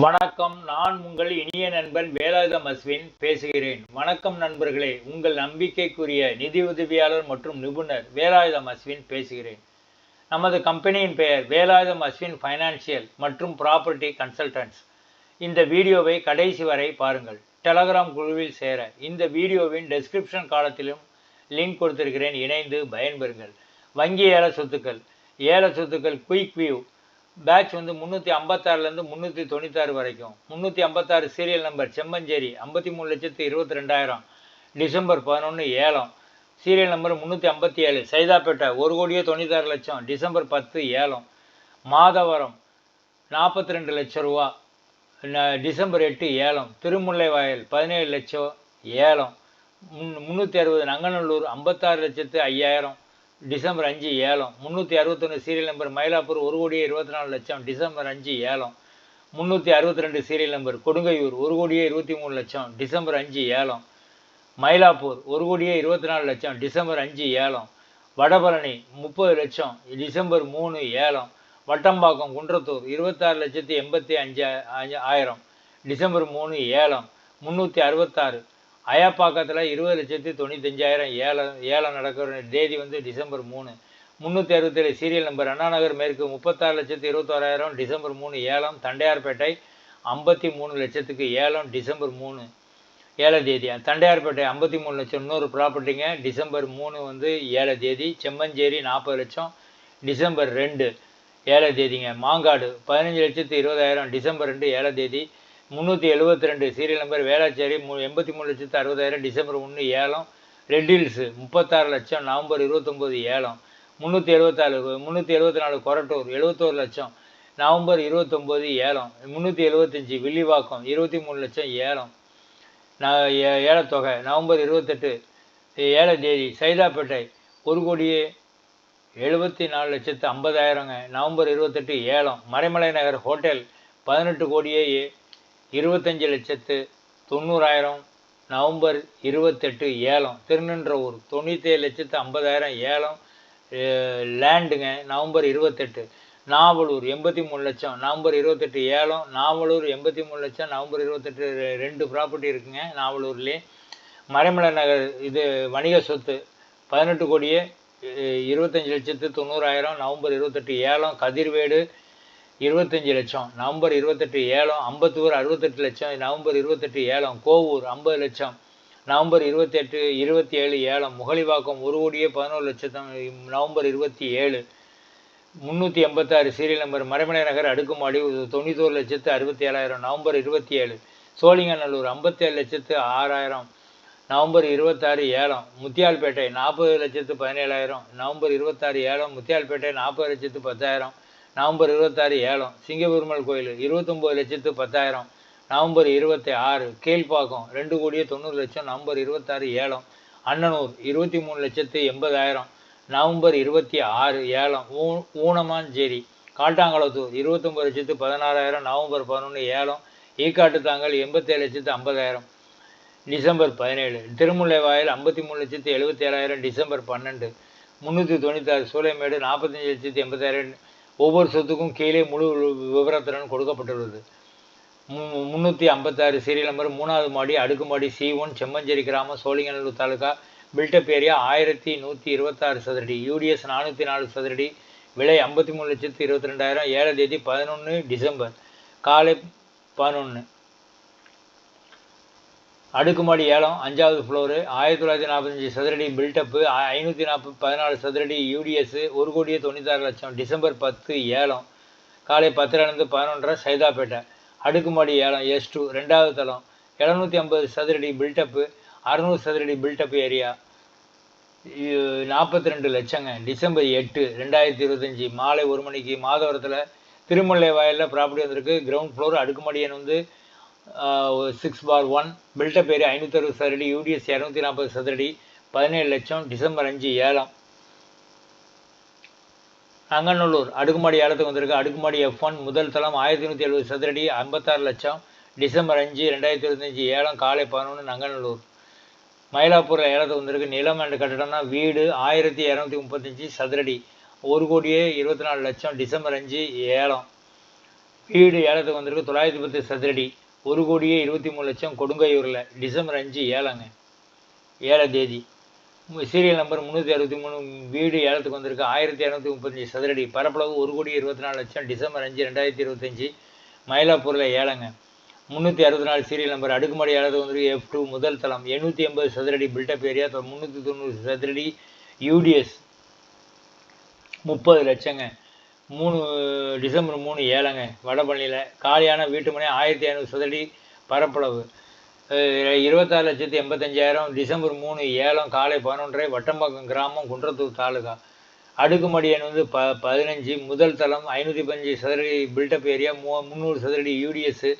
வணக்கம். நான் உங்கள் இனிய நண்பன் வேலாயுதம் அஸ்வின் பேசுகிறேன். வணக்கம் நண்பர்களே. உங்கள் நம்பிக்கைக்குரிய நிதி உதவியாளர் மற்றும் நிபுணர் வேலாயுதம் அஸ்வின் பேசுகிறேன். நமது கம்பெனியின் பெயர் வேலாயுதம் அஸ்வின் ஃபைனான்சியல் மற்றும் ப்ராப்பர்ட்டி கன்சல்டன்ட்ஸ் இந்த வீடியோவை கடைசி வரை பாருங்கள். டெலகிராம் குழுவில் சேர இந்த வீடியோவின் டெஸ்கிரிப்ஷன் காலத்திலும் லிங்க் கொடுத்திருக்கிறேன். இணைந்து பயன்பெறுங்கள். வங்கி ஏல சொத்துக்கள். ஏல சொத்துக்கள் குயிக் வியூ பேட்ச் வந்து முந்நூற்றி ஐம்பத்தாறுலேருந்து முந்நூற்றி தொண்ணூத்தாறு வரைக்கும். முந்நூற்றி ஐம்பத்தாறு சீரியல் நம்பர் செம்மஞ்சேரி ஐம்பத்தி மூணு லட்சத்து இருபத்தி ரெண்டாயிரம். டிசம்பர் பதினொன்று ஏலம். சீரியல் நம்பர் முந்நூற்றி ஐம்பத்தி ஏழு சைதாப்பேட்டை ஒரு கோடியே தொண்ணூத்தாறு லட்சம். டிசம்பர் பத்து ஏலம். மாதவரம் நாற்பத்தி ரெண்டு லட்ச ரூபா. டிசம்பர் எட்டு ஏலம். திருமுல்லைவாயல் பதினேழு லட்சம் ஏலம். முன் முந்நூற்றி அறுபது நங்கநல்லூர் ஐம்பத்தாறு லட்சத்து ஐயாயிரம். டிசம்பர் அஞ்சு ஏலம். முந்நூற்றி அறுபத்தொன்று சீரியல் நம்பர் மயிலாப்பூர் ஒரு கோடியே இருபத்தி நாலு லட்சம். டிசம்பர் அஞ்சு ஏலம். முந்நூற்றி அறுபத்தி ரெண்டு சீரியல் நம்பர் கொடுங்கையூர் ஒரு கோடியே இருபத்தி மூணு லட்சம். டிசம்பர் அஞ்சு ஏலம். மயிலாப்பூர் ஒரு கோடியே இருபத்தி நாலு லட்சம். டிசம்பர் அஞ்சு ஏலம். வடபழனி முப்பது லட்சம். டிசம்பர் மூணு ஏலம். வட்டம்பாக்கம் குன்றத்தூர் இருபத்தாறு லட்சத்தி எண்பத்தி அஞ்சு அஞ்சு- ஆயிரம். டிசம்பர் மூணு ஏலம். முந்நூற்றி அறுபத்தாறு அயப்பாக்கத்தில் இருபது லட்சத்தி தொண்ணூத்தஞ்சாயிரம் ஏலம் ஏலம் நடக்கிற தேதி வந்து டிசம்பர் மூணு. முந்நூற்றி அறுபத்தேழு சீரியல் நம்பர் அண்ணா நகர் மேற்கு முப்பத்தாறு லட்சத்தி இருபத்தோராயிரம் டிசம்பர் மூணு ஏலம் தண்டையார்பேட்டை ஐம்பத்தி மூணு லட்சத்துக்கு ஏலம் டிசம்பர் மூணு. ஏழை தேதி. தண்டையார்பேட்டை ஐம்பத்தி மூணு லட்சம் இன்னொரு ப்ராப்பர்ட்டிங்க டிசம்பர் மூணு வந்து ஏழை தேதி. செம்மஞ்சேரி நாற்பது லட்சம் டிசம்பர் ரெண்டு ஏழை தேதிங்க. மாங்காடு பதினஞ்சு லட்சத்து இருபதாயிரம் டிசம்பர் ரெண்டு ஏழை தேதி. முந்நூற்றி எழுபத்தி ரெண்டு சீரியல் நம்பர் வேளாச்சேரி மு எண்பத்தி மூணு லட்சத்து அறுபதாயிரம் டிசம்பர் ஒன்று ஏலம். ரெட் ஹில்ஸு முப்பத்தாறு லட்சம் நவம்பர் இருபத்தொம்போது ஏலம். முந்நூற்றி எழுபத்தாறு முந்நூற்றி எழுபத்தி நாலு கொரட்டூர் எழுபத்தோரு லட்சம் நவம்பர் இருபத்தொம்போது ஏலம். முந்நூற்றி எழுபத்தஞ்சி வில்லிவாக்கம் இருபத்தி மூணு லட்சம் ஏலம். நான் ஏ- ஏலத்தொகை நவம்பர் இருபத்தெட்டு ஏல தேதி சைதாப்பேட்டை ஒரு கோடியே எழுபத்தி நாலு லட்சத்து ஐம்பதாயிரங்க. நவம்பர் இருபத்தெட்டு ஏலம். மறைமலை நகர் ஹோட்டல் பதினெட்டு கோடியே இருபத்தஞ்சு லட்சத்து தொண்ணூறாயிரம் நவம்பர் இருபத்தெட்டு ஏலம். திருநின்றவூர் தொண்ணூற்றேழு லட்சத்து ஐம்பதாயிரம் ஏலம் லேண்டுங்க நவம்பர் இருபத்தெட்டு. நாவலூர் எண்பத்தி மூணு லட்சம். நவம்பர் இருபத்தெட்டு ஏலம் நாவலூர் எண்பத்தி மூணு லட்சம். நவம்பர் இருபத்தெட்டு ரெண்டு ப்ராப்பர்ட்டி இருக்குங்க நாவலூர்லேயே. மறைமலை நகர் இது வணிக சொத்து. பதினெட்டு கோடியே இருபத்தஞ்சி இருபத்தஞ்சு லட்சத்து தொண்ணூறாயிரம் நவம்பர் இருபத்தெட்டு ஏலம். கதிர்வேடு இருபத்தஞ்சு லட்சம் நவம்பர் இருபத்தெட்டு ஏலம் அம்பத்தூர் அறுபத்தெட்டு லட்சம் நவம்பர் இருபத்தெட்டு ஏலம் கோவூர் ஐம்பது லட்சம் நவம்பர் இருபத்தெட்டு இருபத்தி ஏழு ஏலம் முகலிவாக்கம் ஒரு கோடியே பதினோரு லட்சத்தம் நவம்பர் இருபத்தி ஏழு முந்நூற்றி எண்பத்தாறு சீரியல் நம்பர் மறைமலை நகர் அடுக்குமாடி தொண்ணூத்தோரு லட்சத்து அறுபத்தி ஏழாயிரம் நவம்பர் இருபத்தி ஏழு சோழிங்கநல்லூர் ஐம்பத்தேழு லட்சத்து ஆறாயிரம் நவம்பர் இருபத்தாறு ஏலம் முத்தியால்பேட்டை நாற்பது லட்சத்து பதினேழாயிரம் நவம்பர் இருபத்தாறு ஏலம் முத்தியால்பேட்டை நாற்பது லட்சத்து பத்தாயிரம் நவம்பர் இருபத்தாறு ஏலம் சிங்கபெருமாள் கோயில் இருபத்தொம்போது லட்சத்து பத்தாயிரம் நவம்பர் இருபத்தி ஆறு கீழ்ப்பாக்கம் ரெண்டு கோடியே தொண்ணூறு லட்சம் நவம்பர் இருபத்தாறு ஏலம் அன்னனூர் இருபத்தி மூணு லட்சத்து எண்பதாயிரம் நவம்பர் இருபத்தி ஆறு ஏலம் ஊ ஊனமாஞ்சேரி காட்டாங்குளத்தூர் இருபத்தொம்பது லட்சத்து பதினாறாயிரம் நவம்பர் பதினொன்று ஏலம் ஈக்காட்டுத்தாங்கல் எண்பத்தேழு லட்சத்து ஐம்பதாயிரம் டிசம்பர் பதினேழு திருமுல்லைவாயில் ஐம்பத்தி மூணு லட்சத்து எழுபத்தி ஏழாயிரம் டிசம்பர் பன்னெண்டு முந்நூற்றி தொண்ணூத்தாறு சூளைமேடு நாற்பத்தஞ்சு லட்சத்து எண்பதாயிரம் ஒவ்வொரு சொத்துக்கும் கீழே முழு விவரத்துடன் கொடுக்கப்பட்டுள்ளது. மு- முந்நூற்றி ஐம்பத்தாறு சீரியல் நம்பர் மூணாவது மாடி அடுக்குமாடி சி ஒன் செம்மஞ்சேரி கிராமம் சோழிங்கநல்லூர் தாலுகா பில்டப் ஏரியா ஆயிரத்தி நூற்றி இருபத்தாறு சதுரடி யூடிஎஸ் நானூற்றி நாலு சதுரடி விலை ஐம்பத்தி மூணு லட்சத்து இருபத்தி ரெண்டாயிரம் ஏழாம் தேதி பதினொன்று டிசம்பர் காலை பதினொன்று அடுக்குமாடி ஏலம் அஞ்சாவது ஃப்ளோரு ஆயிரத்தி தொள்ளாயிரத்தி நாற்பத்தஞ்சு சதுரடி பில்டப்பு ஐநூற்றி நாற்பது பதினாலு சதுரடி யூடிஎஸ்ஸு ஒரு கோடியே தொண்ணூத்தாறு லட்சம். டிசம்பர் பத்து ஏலம் காலை பத்துலேருந்து பதினொன்றரை சைதாப்பேட்டை. அடுக்குமாடி ஏலம் எஸ் டூ ரெண்டாவது தளம் எழுநூற்றி ஐம்பது சதுரடி பில்டப்பு அறுநூறு சதுரடி பில்டப் ஏரியா நாற்பத்தி ரெண்டு லட்சங்க. டிசம்பர் எட்டு ரெண்டாயிரத்தி இருபத்தஞ்சி மாலை ஒரு மணிக்கு மாதவரத்தில் திருமலை வாயிலில் ப்ராப்பர்ட்டி வந்திருக்கு. கிரவுண்ட் ஃப்ளோர் அடுக்குமாடியன் வந்து six four one built up area ஐநூற்றறுபது சதுரடி யூடிஎஸ் இரநூத்தி நாற்பது சதுரடி பதினேழு லட்சம் டிசம்பர் அஞ்சு ஏலம் நங்கநல்லூர் அடுக்குமாடி ஏலத்துக்கு வந்திருக்கு. அடுக்குமாடி எஃப் ஒன் முதல் தளம் ஆயிரத்தி நூற்றி எழுபது சதுரடி ஐம்பத்தாறு லட்சம் டிசம்பர் அஞ்சு ரெண்டாயிரத்தி இருபத்தஞ்சி ஏலம் காலை பதினொன்று நங்கநல்லூர் மயிலாப்பூர் ஏலத்துக்கு வந்திருக்கு. நிலம் அண்டு கட்டடம்னா வீடு ஆயிரத்தி இரநூத்தி முப்பத்தஞ்சு சதுரடி ஒரு கோடியே இருபத்தி நாலு லட்சம் டிசம்பர் அஞ்சு ஏலம் வீடு ஏலத்துக்கு வந்திருக்கு. தொள்ளாயிரத்தி பத்து சதுரடி. ஒரு கோடியே இருபத்தி மூணு லட்சம் கொடுங்கையூரில் டிசம்பர் அஞ்சு ஏலங்க ஏழாம் தேதி. சீரியல் நம்பர் முந்நூற்றி அறுபத்தி மூணு வீடு ஏலத்துக்கு வந்திருக்கு. ஆயிரத்தி இரநூத்தி முப்பத்தஞ்சு சதுரடி. பரப்பளவு ஒரு கோடி இருபத்தி நாலு லட்சம். டிசம்பர் அஞ்சு ரெண்டாயிரத்தி இருபத்தஞ்சி. மயிலாப்பூரில் ஏழங்க. முந்நூற்றி அறுபத்தி நாலு சீரியல் நம்பர் அடுக்குமாடி ஏலத்துக்கு வந்திருக்கு. எஃப் டூ முதல் தளம். எண்ணூற்றி எண்பது சதுரடி பில்டப் ஏரியா முந்நூற்றி தொண்ணூறு சதுரடி யூடிஎஸ் முப்பது லட்சங்க. மூணு டிசம்பர் மூணு ஏழங்க. வடபழனியில் காலியான வீட்டு மனை ஆயிரத்தி ஐநூறு சதுரடி பரப்பளவு. இருபத்தாறு லட்சத்தி எண்பத்தஞ்சாயிரம். டிசம்பர் மூணு ஏலம் காலை பதினொன்றரை வட்டம்பாக்கம் கிராமம் குன்றத்தூர் தாலுகா. அடுக்குமாடி எண் வந்து ப பதினஞ்சு. முதல் தளம் ஐநூற்றி பதினஞ்சு சதுரடி பில்டப் ஏரியா மூ முந்நூறு சதுரடி யூடிஎஸ்ஸு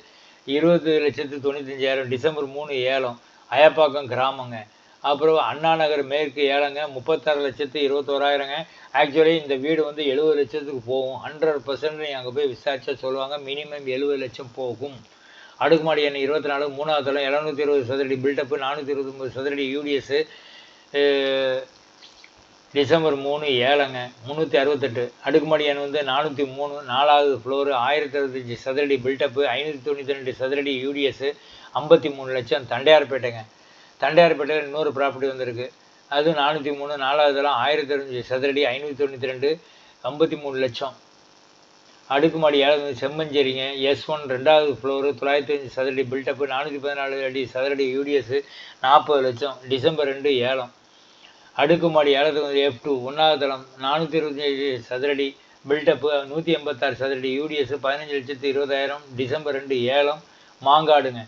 இருபது லட்சத்து தொண்ணூத்தஞ்சாயிரம். டிசம்பர் மூணு ஏலம் அயப்பாக்கம் கிராமங்க. அப்புறம் அண்ணா நகர் மேற்கு ஏழங்க முப்பத்தாறு லட்சத்து இருபத்தோராயிரங்க. ஆக்சுவலி இந்த வீடு வந்து எழுபது லட்சத்துக்கு போகும். ஹண்ட்ரட் பர்சன்ட் நீங்கள் அங்கே போய் விசாரிச்சா சொல்லுவாங்க. மினிமம் எழுபது லட்சம் போகும். அடுக்குமாடி எண்ணெய் இருபத்தி நாலு மூணாவது தளம் எழுநூற்றி இருபது சதுரடி பில்டப்பு நானூற்றி இருபத்தொம்பது சதுரடி யூடிஎஸ்ஸு டிசம்பர் மூணு ஏழங்க. முந்நூற்றி அறுபத்தெட்டு. அடுக்குமாடி எண் வந்து நானூற்றி மூணு. நாலாவது ஃப்ளோரு ஆயிரத்தி அறுபத்தஞ்சி சதுரடி பில்டப்பு ஐநூற்றி தொண்ணூற்றி ரெண்டு சதுரடி யூடிஎஸ்ஸு ஐம்பத்தி மூணு லட்சம் தண்டையார்பேட்டைங்க. தண்டையார்பேட்டையில் இன்னொரு ப்ராப்பர்ட்டி வந்திருக்கு. அது நானூற்றி மூணு நாலாவது தளம் ஆயிரத்தி அஞ்சு சதுரடி ஐநூற்றி தொண்ணூற்றி ரெண்டு ஐம்பத்தி மூணு லட்சம். அடுக்குமாடி ஏழாவது செம்மஞ்சேரிங்க. எஸ் ஒன் ரெண்டாவது ஃப்ளோரு தொள்ளாயிரத்தி அஞ்சு சதுரடி பில்டப்பு நானூற்றி பதினாலு அடி சதுரடி யூடிஎஸ் நாற்பது லட்சம். டிசம்பர் ரெண்டு ஏலம். அடுக்குமாடி ஏலத்துக்கு எஃப் டூ ஒன்றாவது தளம் நானூற்றி இருபத்தி சதுரடி பில்டப்பு நூற்றி எண்பத்தாறு சதுரடி யூடிஎஸ் பதினஞ்சு லட்சத்து இருபதாயிரம். டிசம்பர் ரெண்டு ஏலம். மாங்காடுங்க.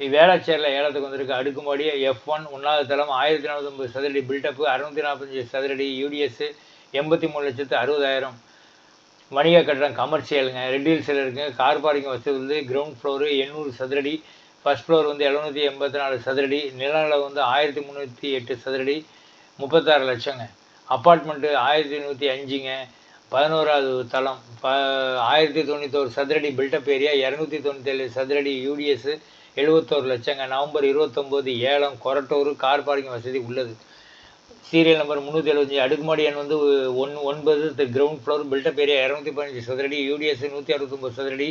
வேளாச்சேரில் ஏலத்துக்கு வந்திருக்கு. அடுக்குமாடி எஃப் ஒன் ஒன்றாவது தளம் ஆயிரத்தி நானூற்றம்பது சதுரடி பில்டப்பு அறுநூற்றி நாற்பத்தஞ்சு சதுரடி யூடிஎஸ் எண்பத்தி மூணு லட்சத்து அறுபதாயிரம். வணிக கட்டடம் கமர்ஷியலுங்க ரெட் ஹில்ஸில் இருக்குங்க கார் பார்க்கிங் வசதி வந்து கிரவுண்ட் ஃப்ளோரு எண்ணூறு சதுரடி. ஃபஸ்ட் ஃப்ளோர் வந்து எழுநூற்றி எண்பத்தி நாலு சதுரடி. நிலநலம் வந்து ஆயிரத்தி முந்நூற்றி எட்டு சதுரடி. முப்பத்தாறு லட்சங்க. அப்பார்ட்மெண்ட்டு ஆயிரத்தி நூற்றி அஞ்சுங்க. பதினோராவது தளம். ப ஆயிரத்தி தொண்ணூத்தோரு சதுரடி பில்டப் ஏரியா இரநூத்தி தொண்ணூத்தேழு சதுரடி யூடிஎஸ் எழுபத்தோரு லட்சங்க. நவம்பர் இருபத்தொம்போது ஏலம் கொரட்டூர் கார் பார்க்கிங் வசதி உள்ளது. சீரியல் நம்பர் முந்நூற்றி எழுபத்தஞ்சி அடுக்குமாடி எண் வந்து ஒன் ஒன்பது கிரவுண்ட் ஃப்ளோர் பில்டப் ஏரியா இரநூத்தி பதினஞ்சு சதுரடி யூடிஎஸ் நூற்றி அறுபத்தொம்போது சதுரடி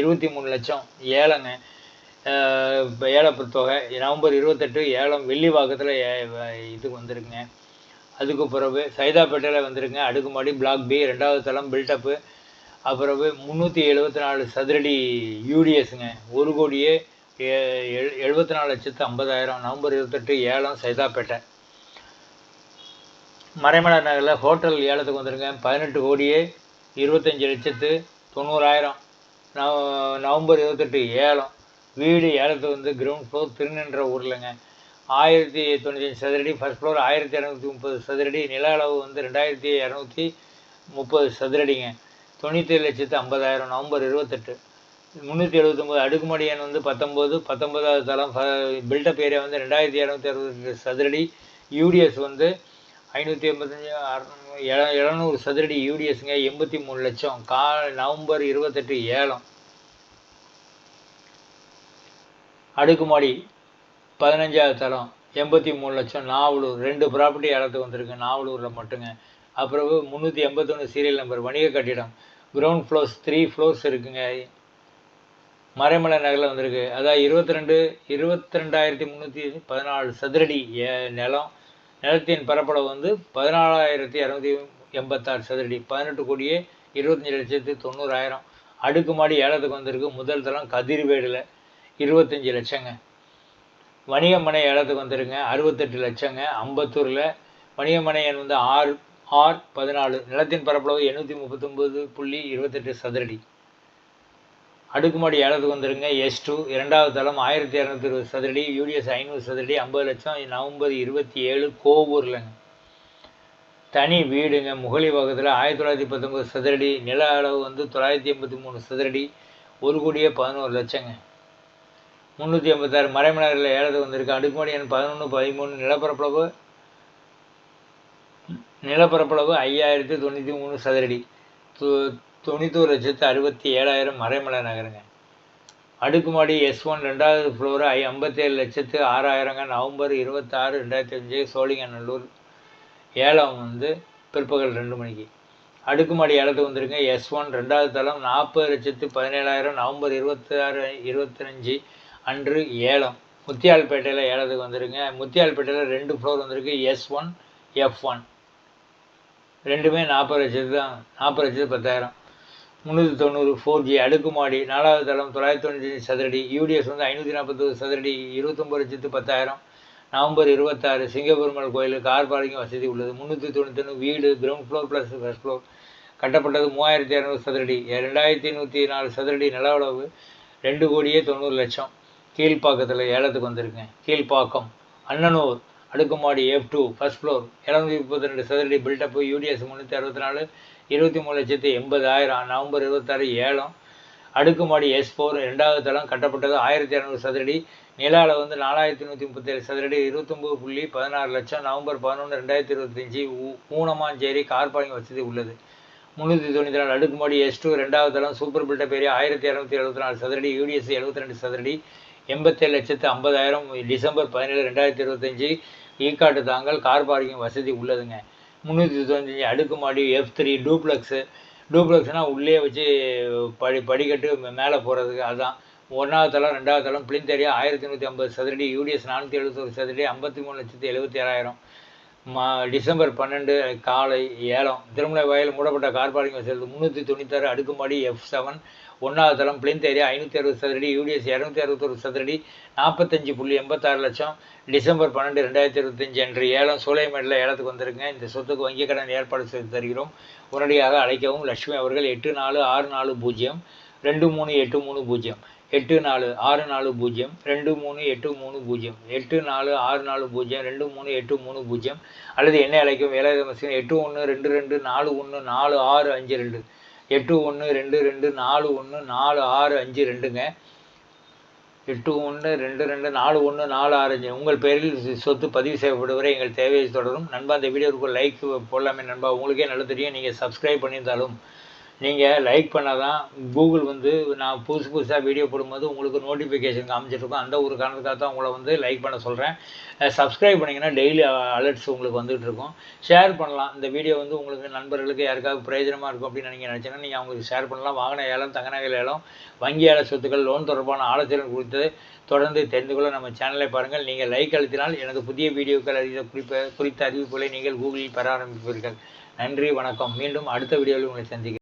இருபத்தி மூணு லட்சம். ஏலங்க இப்போ ஏலப்பு தொகை நவம்பர் இருபத்தெட்டு ஏலம் வெள்ளிவாக்கத்தில் இது வந்திருக்குங்க. அதுக்கு பிறகு சைதாப்பேட்டையில் வந்துருங்க. அடுக்குமாடி பிளாக் பி ரெண்டாவது தளம் பில்டப்பு அப்புறவு முந்நூற்றி எழுபத்தி நாலு சதுரடி யூடிஎஸ்ங்க ஒரு கோடியே எழுபத்தி நாலு லட்சத்து ஐம்பதாயிரம் நவம்பர் இருபத்தெட்டு ஏலம் சைதாப்பேட்டை. மறைமலர் நகரில் ஹோட்டல் ஏலத்துக்கு வந்துருங்க. பதினெட்டு கோடியே இருபத்தஞ்சி லட்சத்து தொண்ணூறாயிரம் நவ நவம்பர் இருபத்தெட்டு ஏலம். வீடு ஏலத்துக்கு வந்து கிரவுண்ட் ஃப்ளோர் திருநின்ற ஊர்லங்க. ஆயிரத்தி தொண்ணூற்றி சதுரடி ஃபர்ஸ்ட் ஃப்ளோர் ஆயிரத்தி இரநூத்தி முப்பது சதுரடி நில அளவு வந்து ரெண்டாயிரத்தி இரநூத்தி முப்பது சதுரடிங்க. தொண்ணூற்றி லட்சத்து ஐம்பதாயிரம் நவம்பர் இருபத்தெட்டு. முந்நூற்றி எழுபத்தொம்போது அடுக்குமாடி எண் வந்து பத்தொம்போது பத்தொன்பதாவது தளம் பில்டப் ஏரியா வந்து ரெண்டாயிரத்தி இரநூத்தி அறுபத்தி சதுரடி யூடிஎஸ் வந்து ஐநூற்றி எண்பத்தஞ்சு எழுநூறு சதுரடி யூடிஎஸ்ங்க எண்பத்தி மூணு லட்சம். கா நவம்பர் இருபத்தெட்டு ஏலம். அடுக்குமாடி பதினஞ்சாவது தரம் எண்பத்தி மூணு லட்சம் நாவலூர் ரெண்டு ப்ராப்பர்ட்டி ஏலத்துக்கு வந்திருக்கு நாவலூரில் மட்டுங்க. அப்புறம் முந்நூற்றி எண்பத்தொன்று சீரியல் நம்பர் வணிக கட்டிடம். கிரவுண்ட் ஃப்ளோர்ஸ் த்ரீ ஃப்ளோர்ஸ் இருக்குங்க. மறைமலை நகரில் வந்திருக்கு. அதாவது இருபத்தி ரெண்டு இருபத்தி ரெண்டாயிரத்தி முந்நூற்றி பதினாலு சதுரடி நிலம். நிலத்தின் பரப்பளவு வந்து பதினாலாயிரத்தி இரநூத்தி எண்பத்தாறு சதுரடி. பதினெட்டு கோடியே இருபத்தஞ்சி லட்சத்து தொண்ணூறாயிரம். அடுக்குமாடி ஏலத்துக்கு வந்திருக்கு. முதல் தளம் கதிர்வேடில் இருபத்தஞ்சி லட்சங்க. வணிகமனை ஏலத்துக்கு வந்துருங்க. அறுபத்தெட்டு லட்சங்க. அம்பத்தூரில் வணிகமனை எண் வந்து ஆறு ஆர் பதினாலு. நிலத்தின் பரப்பளவு எண்ணூற்றி முப்பத்தொம்பது புள்ளி இருபத்தெட்டு சதுரடி. அடுக்குமாடி ஏலத்துக்கு வந்துருங்க. எஸ் டூ இரண்டாவது தளம் ஆயிரத்தி இரநூத்தி இருபது சதுரடி. யூடிஎஸ் ஐநூறு சதுரடி. ஐம்பது லட்சம் நவம்பர் இருபத்தி ஏழு கோவூர்லங்க. தனி வீடுங்க. முகலி பக்கத்தில் ஆயிரத்தி தொள்ளாயிரத்தி பத்தொம்பது சதுரடி. நில அளவு வந்து தொள்ளாயிரத்தி எண்பத்தி மூணு சதுரடி. ஒரு கோடியே பதினோரு லட்சங்க. முந்நூற்றி எண்பத்தாறு மறைமலர்களில் ஏலத்துக்கு வந்திருக்கு. அடுக்குமாடி எண் பதினொன்று பதிமூணு நிலப்பரப்பளவு நிலப்பரப்பளவு ஐயாயிரத்தி தொண்ணூற்றி மூணு சதுரடி. தொண்ணூத்தோரு லட்சத்து அறுபத்தி ஏழாயிரம் மறைமலை நகருங்க. அடுக்குமாடி எஸ் ஒன் ரெண்டாவது ஃப்ளோர் ஐ ஐம்பத்தேழு லட்சத்து ஆறாயிரங்க. நவம்பர் இருபத்தாறு ரெண்டாயிரத்தி அஞ்சு சோழிங்கநல்லூர். ஏலம் வந்து பிற்பகல் ரெண்டு மணிக்கு. அடுக்குமாடி ஏலத்துக்கு வந்திருங்க எஸ் ஒன் ரெண்டாவது தளம் நாற்பது லட்சத்து பதினேழாயிரம். நவம்பர் இருபத்தி ஆறு இருபத்தஞ்சு அன்று ஏலம். முத்தியால்பேட்டையில் ஏலத்துக்கு வந்துருங்க. முத்தியால்பேட்டையில் ரெண்டு ஃப்ளோர் வந்திருக்கு. எஸ் ஒன் எஃப் ஒன் ரெண்டுமே நாற்பது லட்சத்து தான் நாற்பது லட்சத்து பத்தாயிரம். முந்நூற்றி தொண்ணூறு ஃபோர் ஜி அடுக்குமாடி. நாலாவது தளம் தொள்ளாயிரத்தி தொண்ணூற்றி சதுரடி. யூடிஎஸ் வந்து ஐநூற்றி நாற்பத்தொரு சதுரடி. இருபத்தொம்பது லட்சத்து பத்தாயிரம். நவம்பர் இருபத்தாறு சிங்கப்பெருமாள் கோயில் கார் பார்க்கிங் வசதி உள்ளது. முந்நூற்றி தொண்ணூத்தொன்று வீடு ground floor plus first floor கட்டப்பட்டது மூவாயிரத்தி இரநூறு சதுரடி. ரெண்டாயிரத்தி நூற்றி நாலு சதுரடி நில அளவு ரெண்டு கோடியே தொண்ணூறு லட்சம். கீழ்ப்பாக்கத்தில் ஏலத்துக்கு வந்திருக்கேன். கீழ்ப்பாக்கம் அண்ணனூர் அடுக்குமாடி எஃப் டூ ஃபஸ்ட் ஃப்ளோர் இரநூத்தி முப்பத்தி ரெண்டு சதுரடி பில்டப்பு யூடிஎஸ் முந்நூற்றி அறுபத்தி நாலு இருபத்தி மூணு லட்சத்து எண்பதாயிரம் நவம்பர் இருபத்தாறு ஏலம் அடுக்குமாடி எஸ் ஃபோர் ரெண்டாவது தளம் கட்டப்பட்டது ஆயிரத்தி இரநூறு சதுரடி நில அளவு வந்து நாலாயிரத்தி நூற்றி முப்பத்தேழு சதுரடி இருபத்தொம்பது புள்ளி பதினாறு லட்சம் நவம்பர் பதினொன்று ரெண்டாயிரத்தி இருபத்தஞ்சி ஊனமாஞ்சேரி கார் பார்க்கிங் வசதி உள்ளது. முந்நூற்றி தொண்ணூற்றி நாலு அடுக்குமாடி எஸ் டூ ரெண்டாவது தளம் சூப்பர் பில்டப் ஏரியா ஆயிரத்தி இரநூத்தி எழுபத்தி நாலு சதுரடி யூடிஎஸ் எழுபத்தி ரெண்டு சதுரடி எண்பத்தேழு லட்சத்து ஐம்பதாயிரம் டிசம்பர் பதினேழு ரெண்டாயிரத்தி இருபத்தஞ்சி ஈக்காட்டு தாங்கல் கார் பார்க்கிங் வசதி உள்ளதுங்க. முந்நூற்றி தொண்ணூத்தஞ்சு அடுக்குமாடி எஃப் த்ரீ டூப்ளெக்ஸு டூப்ளெக்ஸ்னால் உள்ளே வச்சு படி படிக்கட்டு மேலே போகிறதுக்கு அதுதான் ஒன்றாவது தளம் ரெண்டாவது தளம் பிளிந்த் ஆயிரத்தி நூற்றி ஐம்பது சதுரடி யூடிஎஸ் நானூற்றி எழுபத்தொரு சதுரடி ஐம்பத்தி மூணு லட்சத்தி எழுபத்தி ஏழாயிரம் மா டிசம்பர் பன்னெண்டு காலை ஏலம் திருமலை வயல் மூடப்பட்ட கார் பார்க்கிங் வசதி முந்நூற்றி தொண்ணூத்தாறு அடுக்குமாடி எஃப் செவன் ஒன்றாவது தளம் பிளிந்த் ஏரியா ஐநூற்றி அறுபது சதுரடி யூடிஎஸ் இரநூத்தி அறுபத்தொரு சதுரடி நாற்பத்தஞ்சு புள்ளி எண்பத்தாறு லட்சம். டிசம்பர் பன்னெண்டு ரெண்டாயிரத்தி இருபத்தஞ்சு அன்று ஏலம் சூளைமேட்டில் ஏலத்துக்கு வந்திருங்க இந்த சொத்துக்கு வங்கிக் கடன் ஏற்பாடு செய்து தருகிறோம். உடனடியாக அழைக்கவும் லட்சுமி அவர்கள் எட்டு நாலு ஆறு நாலு பூஜ்ஜியம் ரெண்டு மூணு எட்டு மூணு பூஜ்ஜியம். எட்டு நாலு ஆறு நாலு பூஜ்ஜியம் ரெண்டு மூணு எட்டு மூணு பூஜ்ஜியம். எட்டு நாலு ஆறு நாலு பூஜ்ஜியம் ரெண்டு மூணு எட்டு மூணு பூஜ்ஜியம். அல்லது என்ன அழைக்கும் வேலை மசின் எட்டு ஒன்று ரெண்டு ரெண்டு நாலு ஒன்று நாலு ஆறு அஞ்சு ரெண்டு. எட்டு ஒன்று ரெண்டு ரெண்டு நாலு ஒன்று நாலு ஆறு அஞ்சு ரெண்டுங்க. எட்டு ஒன்று ரெண்டு ரெண்டு நாலு ஒன்று நாலு ஆறு அஞ்சு. உங்கள் பெயரில் சொத்து பதிவு செய்யப்படுவரை எங்கள் தேவையை தொடரும். நண்பா அந்த வீடியோவுக்கு லைக் போடலாமே நண்பா. உங்களுக்கே நல்லா தெரியும். நீங்கள் சப்ஸ்கிரைப் பண்ணியிருந்தாலும் நீங்கள் லைக் பண்ணால் தான் கூகுள் வந்து நான் புதுசு புதுசாக வீடியோ போடும்போது உங்களுக்கு நோட்டிஃபிகேஷன் காமிச்சிட்ருக்கோம் அந்த ஒரு காரணத்துக்காக தான் உங்களை வந்து லைக் பண்ண சொல்கிறேன் சப்ஸ்கிரைப் பண்ணிங்கன்னா டெய்லி அலர்ட்ஸ் உங்களுக்கு வந்துகிட்டு இருக்கும். ஷேர் பண்ணலாம். இந்த வீடியோ வந்து உங்களுக்கு நண்பர்களுக்கு யாருக்காவது பிரயோஜனமாக இருக்கும் அப்படின்னு நீங்கள் நினச்சிங்கன்னா நீங்கள் அவங்களுக்கு ஷேர் பண்ணலாம். வாகன ஏலம் தங்கநகை ஏலம் வங்கி ஏல சொத்துக்கள் லோன் தொடர்பான ஆலோசனை குறித்து தொடர்ந்து தெரிந்து கொள்ள நம்ம சேனலை பாருங்கள். நீங்கள் லைக் அழுத்தினால் எனது புதிய வீடியோக்கள் அறிந்த குறிப்ப குறித்த அறிவிப்புகளை நீங்கள் கூகுளில் பெற ஆரம்பிப்பீர்கள். நன்றி வணக்கம். மீண்டும் அடுத்த வீடியோவில் உங்களை சந்திக்கிறேன்.